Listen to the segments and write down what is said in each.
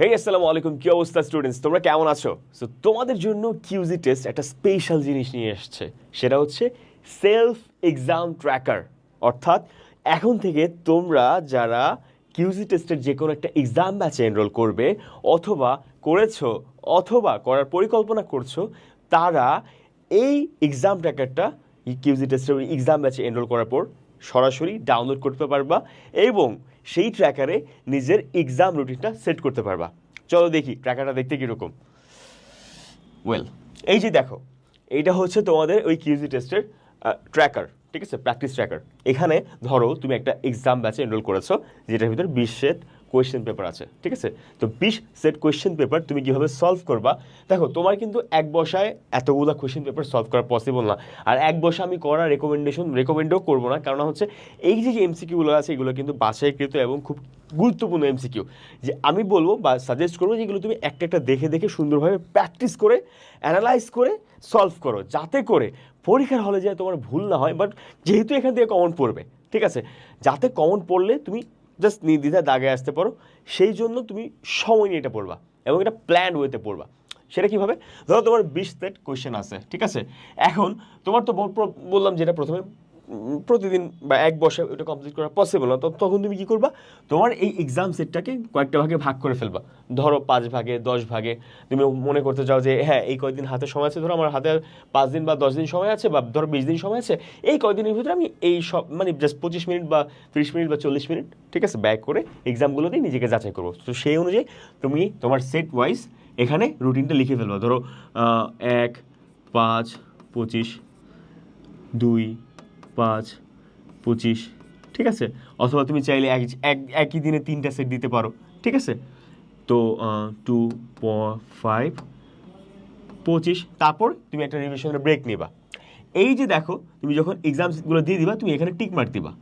হে আসসালামু আলাইকুম কি অবস্থা স্টুডেন্টস তোমরা কেমন আছো? সো তোমাদের জন্য কিউজি টেস্ট একটা স্পেশাল জিনিস নিয়ে এসছে। সেটা হচ্ছে সেলফ এক্সাম ট্র্যাকার অর্থাৎ, এখন থেকে তোমরা যারা কিউজি টেস্টের যে কোনো একটা এক্সাম ব্যাচে এনরোল করবে, অথবা করেছ, অথবা করার পরিকল্পনা করছ, তারা এই এক্সাম ট্র্যাকারটা কিউজি টেস্টের এক্সাম ব্যাচে এনরোল করার পর সরাসরি ডাউনলোড করতে পারবা এবং সেই ট্র্যাকারে নিজের এক্সাম রুটিনটা সেট করতে পারবা। চলো দেখি ট্র্যাকারটা দেখতে কীরকম। ওয়েল এই যে দেখো, এইটা হচ্ছে তোমাদের ওই কিউজি টেস্টের ট্র্যাকার ঠিক আছে? প্র্যাকটিস ট্র্যাকার এখানে ধরো তুমি একটা এক্সাম ব্যাচে এনরোল করেছ, যেটার ভিতরে বিশ সেট কোয়েশ্চেন পেপার আছে, ঠিক আছে? তো বিশ সেট কোয়েশ্চেন পেপার তুমি কীভাবে সলভ করবা? দেখো, তোমার কিন্তু এক বসায় এতগুলো কোয়েশ্চেন পেপার সলভ করা পসিবল না। আর এক বসে আমি করার রেকমেন্ডেশন রেকমেন্ডও করব না। কারণ হচ্ছে, এই যে এমসিকিউগুলো আছে, এগুলো কিন্তু বাছাইকৃত এবং খুব গুরুত্বপূর্ণ এমসিকিউ যে আমি বলব বা সাজেস্ট করব যেগুলো তুমি একটা একটা দেখে দেখে সুন্দরভাবে প্র্যাকটিস করে অ্যানালাইজ করে সলভ করো। যাতে করে পরীক্ষার হলে যায় তোমার ভুল না হয় বাট যেহেতু এখান থেকে কমন পড়বে, ঠিক আছে? যাতে কমন পড়লে তুমি জাস্ট নির্দ্বিধায় দাগে আসতে পারো। সেই জন্য তুমি সময় নিয়ে এটা পড়বা এবং এটা প্ল্যান ওয়েতে পড়বা। সেটা কীভাবে? ধরো তোমার বিশ সেট কোয়েশ্চেন আছে, ঠিক আছে? এখন তোমার তো বললাম যেটা প্রথমে প্রতিদিন বা এক বসে ওটা কমপ্লিট করা পসিবল না। তখন তুমি কী করবা? তোমার এই এক্সাম সেটটাকে কয়েকটা ভাগে ভাগ করে ফেলবা। ধরো পাঁচ ভাগে, দশ ভাগে। তুমি মনে করতে চাও যে হ্যাঁ এই কয়েকদিন হাতে সময় আছে, ধরো আমার হাতে পাঁচ দিন বা দশ দিন সময় আছে বা ধরো বিশ দিন সময় আছে, এই কয়েকদিনের ভিতরে আমি এই সব মানে জাস্ট পঁচিশ মিনিট বা তিরিশ মিনিট বা চল্লিশ মিনিট, ঠিক আছে ব্যাক করে এক্সামগুলো দিয়ে নিজেকে যাচাই করব। তো সেই অনুযায়ী তুমি তোমার সেট ওয়াইজ এখানে রুটিনটা লিখে ফেলবা। ধরো এক, পাঁচ, পঁচিশ, দুই পাঁচ, পঁচিশ, ঠিক আছে? অথবা তুমি চাইলে এক, এক- একই দিনে তিনটা সেট দিতে পারো, ঠিক আছে? তো টু ফাইভ পঁচিশ, তারপর তুমি একটা রিভিশনের ব্রেক নিবা। এই যে দেখো, তুমি যখন এক্সামগুলো দিয়ে দিবা, তুমি এখানে টিক মার্ক দিবা।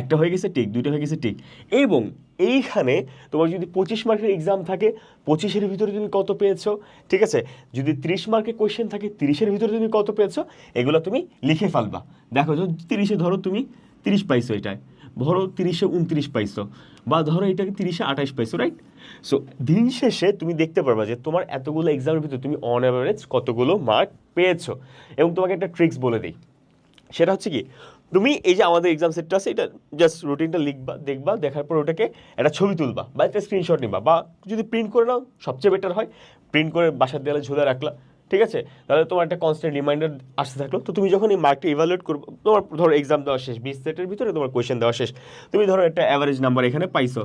একটা হয়ে গেছে টিক দুইটা হয়ে গেছে টিক এবং এইখানে তোমার যদি পঁচিশ মার্কের এক্সাম থাকে, পঁচিশের ভিতরে তুমি কত পেয়েছ? ঠিক আছে? যদি ত্রিশ মার্কের কোয়েশ্চেন থাকে, তিরিশের ভিতরে তুমি কত পেয়েছ? এগুলো তুমি লিখে ফেলবা। দেখো তিরিশে ধরো তুমি তিরিশ পাইছো এটায়। ধরো তিরিশে উনত্রিশ পাইছো। বা ধরো এটাকে তিরিশে আঠাশ পাইছো রাইট সো দিন শেষে তুমি দেখতে পারবা যে তোমার এতগুলো এক্সামের ভিতরে তুমি অন অ্যাভারেজ কতগুলো মার্ক পেয়েছ। এবং তোমাকে একটা ট্রিক্স বলে দিই। সেটা হচ্ছে কি? তুমি এই যে আমাদের এক্সাম সেটটা আছে, এটা জাস্ট রুটিনটা লিখবা, দেখবা, দেখার পর ওটাকে একটা ছবি তুলবা বা একটা স্ক্রিনশট নিবা বা যদি প্রিন্ট করে নাও, সবচেয়ে বেটার হয়। প্রিন্ট করে বাসার দেয়ালে ঝুলে রাখলা, ঠিক আছে? তাহলে তোমার একটা কনস্ট্যান্ট রিমাইন্ডার আসতে থাকল। তো তুমি যখন এই মার্কটা ইভ্যালুয়েট করব, তোমার ধরো এক্সাম দেওয়া শেষ বিশ সেটের ভিতরে তোমার কোয়েশ্চেন দেওয়া শেষ। তুমি ধরো একটা অ্যাভারেজ নাম্বার এখানে পাইছো।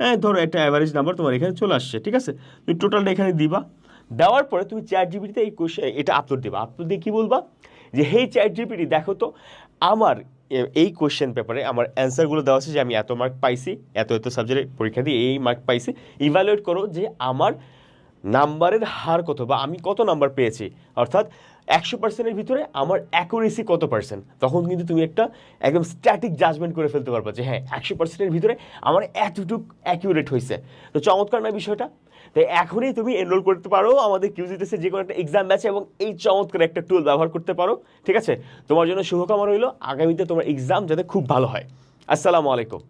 হ্যাঁ ধরো একটা অ্যাভারেজ নাম্বার তোমার এখানে চলে আসছে, ঠিক আছে? তুমি টোটালটা এখানে দিবা। দেওয়ার পরে তুমি চ্যাট জিবিটিতে এই কোয়েশ্চেন এটা আপলোড দিবা। আপলোড দিয়ে কী বলবা? যে, হেই চ্যাট জিপিটি দেখো তো, আমার এই কোয়েশ্চেন পেপারে আমার অ্যান্সারগুলো দেওয়া আছে যে, আমি এত মার্ক পাইছি, এত এত সাবজেক্টে পরীক্ষা দিয়ে এই মার্ক পাইছি। ইভ্যালুয়েট করো যে, আমার নাম্বারের হার কত বা আমি কত নাম্বার পেয়েছি। অর্থাৎ একশো পার্সেন্টের ভিতরে আমার অ্যাকুরেসি কত পার্সেন্ট তখন কিন্তু তুমি একটা একদম স্ট্যাটিক জাজমেন্ট করে ফেলতে পারবা যে হ্যাঁ একশো পার্সেন্টের ভিতরে আমার এতটুক অ্যাকিউরেট হয়েছে। তো চমৎকার না বিষয়টা? তাই এখনই তুমি এনরোল করতে পারো, আমাদের কিউজিটেসে যে কোনো একটা এক্সাম ব্যাচে এবং এই চমৎকার একটা টুল ব্যবহার করতে পারো, ঠিক আছে? তোমার জন্য শুভকামনা রইল, আগামীতে তোমার এক্সাম যাতে খুব ভালো হয়। আসসালামু আলাইকুম।